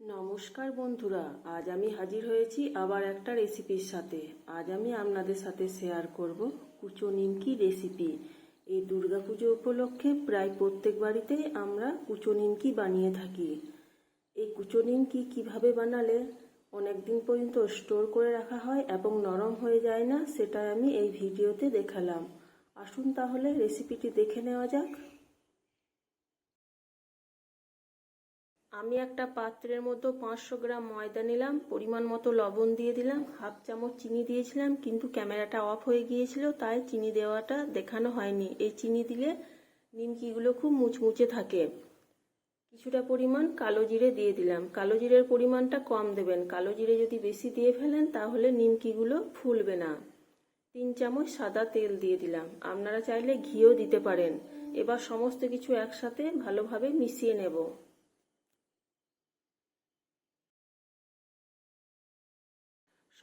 নমস্কার বন্ধুরা, আজ আমি হাজির হয়েছি আবার একটা রেসিপির সাথে। আজ আমি আপনাদের সাথে শেয়ার করব কুচো নিমকি রেসিপি এই দুর্গাপুজো উপলক্ষে প্রায় প্রত্যেক বাড়িতেই আমরা কুচো নিমকি বানিয়ে থাকি। এই কুচো নিমকি কীভাবে বানালে অনেক দিন পর্যন্ত স্টোর করে রাখা হয় এবং নরম হয়ে যায় না সেটা আমি এই ভিডিওতে দেখালাম। আসুন তাহলে রেসিপিটি দেখে নেওয়া যাক। আমি একটা পাত্রের মধ্যে পাঁচশো গ্রাম ময়দা নিলাম, পরিমাণ মতো লবণ দিয়ে দিলাম, হাফ চামচ চিনি দিয়েছিলাম, কিন্তু ক্যামেরাটা অফ হয়ে গিয়েছিল, তাই চিনি দেওয়াটা দেখানো হয়নি। এই চিনি দিলে নিমকিগুলো খুব মুচমুচে থাকে। কিছুটা পরিমাণ কালো জিরে দিয়ে দিলাম। কালো জিরের পরিমাণটা কম দেবেন। কালো জিরে যদি বেশি দিয়ে ফেলেন, তাহলে নিমকিগুলো ফুলবে না। তিন চামচ সাদা তেল দিয়ে দিলাম। আপনারা চাইলে ঘিও দিতে পারেন। এবার সমস্ত কিছু একসাথে ভালোভাবে মিশিয়ে নেব।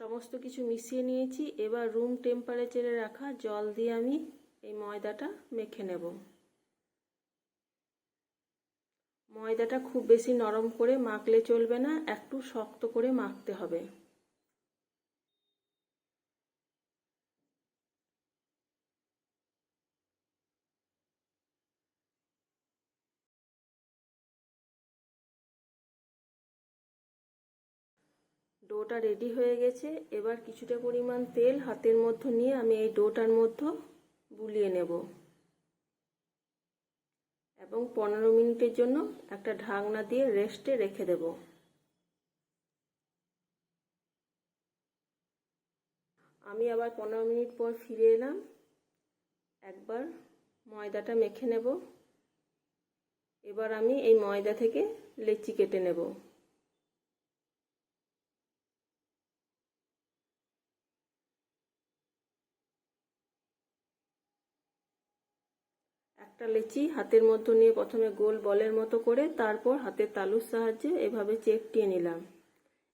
সমস্ত কিছু মিশিয়ে নিয়েছি। এবার রুম টেম্পারেচারে রাখা জল দিয়ে আমি এই ময়দাটা মেখে নেব। ময়দাটা খুব বেশি নরম করে মাখলে চলবে না, একটু শক্ত করে মাখতে হবে। ডোটা রেডি হয়ে গেছে। এবার কিছুটা পরিমাণ তেল হাতের মধ্যে নিয়ে আমি এই ডোটার মধ্যে বুলিয়ে নেব। এবং পনেরো মিনিটের জন্য একটা ঢাকনা দিয়ে রেস্টে রেখে দেব। আমি আবার পনেরো মিনিট পর ফিরে এলাম। একবার ময়দাটা মেখে নেব। এবার আমি এই ময়দা থেকে লেচি কেটে নেব। একটা লেচি হাতের মধ্যে নিয়ে প্রথমে গোল বলের মতো করে তারপর হাতের তালুর সাহায্যে এভাবে চেপটিয়ে নিলাম।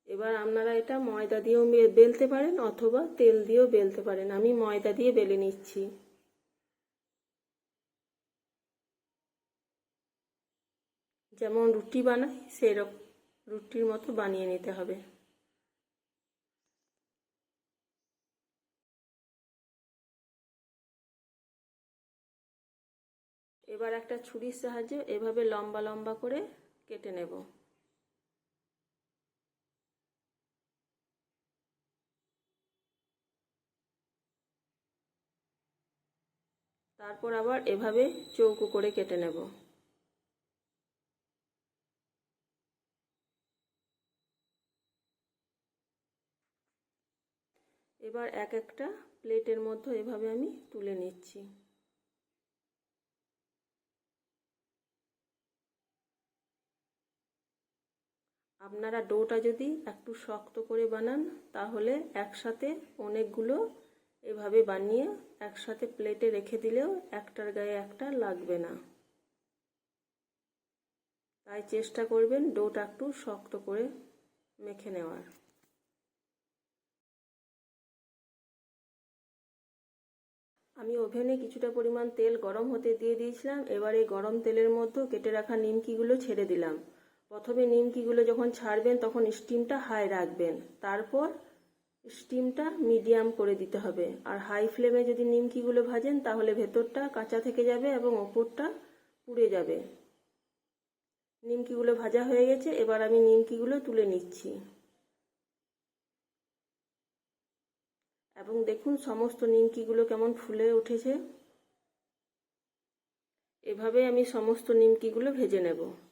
এবার আপনারা এটা ময়দা দিয়েও বেলতে পারেন অথবা তেল দিয়েও বেলতে পারেন। আমি ময়দা দিয়ে বেলে নিচ্ছি। যেমন রুটি বানাই সেরকম রুটির মতো বানিয়ে নিতে হবে। এবার একটা ছুরির সাহায্যে এভাবে লম্বা লম্বা করে কেটে নেব। তারপর আবার এভাবে চৌকো করে কেটে নেব। এবার এক একটা প্লেটের মধ্যে এভাবে আমি তুলে নিচ্ছি। আপনারা ডোটা যদি একটু শক্ত করে বানান, তাহলে একসাথে অনেকগুলো এভাবে বানিয়ে একসাথে প্লেটে রেখে দিলেও একটার গায়ে একটা লাগবে না। তাই চেষ্টা করবেন ডোটা একটু শক্ত করে মেখে নেওয়ার। আমি ওভেনে কিছুটা পরিমাণ তেল গরম হতে দিয়ে দিয়েছিলাম। এবার এই গরম তেলের মধ্যে কেটে রাখা নিমকিগুলো ছেড়ে দিলাম। প্রথমে নিমকিগুলো যখন ছাড়বেন, তখন স্টিমটা হাই রাখবেন। তারপর স্টিমটা মিডিয়াম করে দিতে হবে। আর হাই ফ্লেমে যদি নিমকিগুলো ভাজেন, তাহলে ভেতরটা কাঁচা থেকে যাবে এবং ওপরটা পুড়ে যাবে। নিমকিগুলো ভাজা হয়ে গেছে, এবার আমি নিমকিগুলো তুলে নিচ্ছি। এবং দেখুন সমস্ত নিমকিগুলো কেমন ফুলে উঠেছে। এভাবে আমি সমস্ত নিমকিগুলো ভেজে নেব।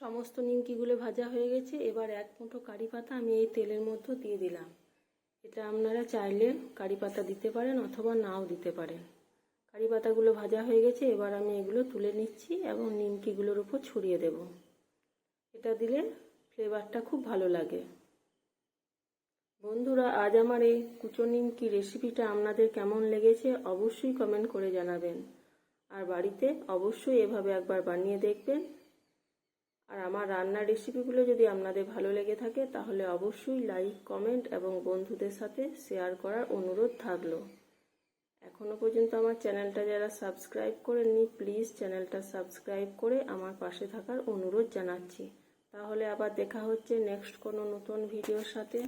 সমস্ত নিমকিগুলো ভাজা হয়ে গেছে। এবার এক মুঠো কারি পাতা আমি এই তেলের মধ্যে দিয়ে দিলাম। এটা আপনারা চাইলে কারি পাতা দিতে পারেন অথবা নাও দিতে পারেন। কারি পাতাগুলো ভাজা হয়ে গেছে, এবার আমি এগুলো তুলে নিচ্ছি এবং নিমকিগুলোর উপর ছড়িয়ে দেব। এটা দিলে ফ্লেভারটা খুব ভালো লাগে। বন্ধুরা, আজ আমার এই কুচো নিমকি রেসিপিটা আপনাদের কেমন লেগেছে অবশ্যই কমেন্ট করে জানাবেন। আর বাড়িতে অবশ্যই এভাবে একবার বানিয়ে দেখবেন। আর আমার রান্নার রেসিপিগুলো যদি আপনাদের ভালো লেগে থাকে, তাহলে অবশ্যই লাইক কমেন্ট এবং বন্ধুদের সাথে শেয়ার করার অনুরোধ থাকল। এখনও পর্যন্ত আমার চ্যানেলটা যারা সাবস্ক্রাইব করেননি প্লিজ চ্যানেলটা সাবস্ক্রাইব করে আমার পাশে থাকার অনুরোধ জানাচ্ছি। তাহলে আবার দেখা হচ্ছে নেক্সট কোনো নতুন ভিডিওর সাথে।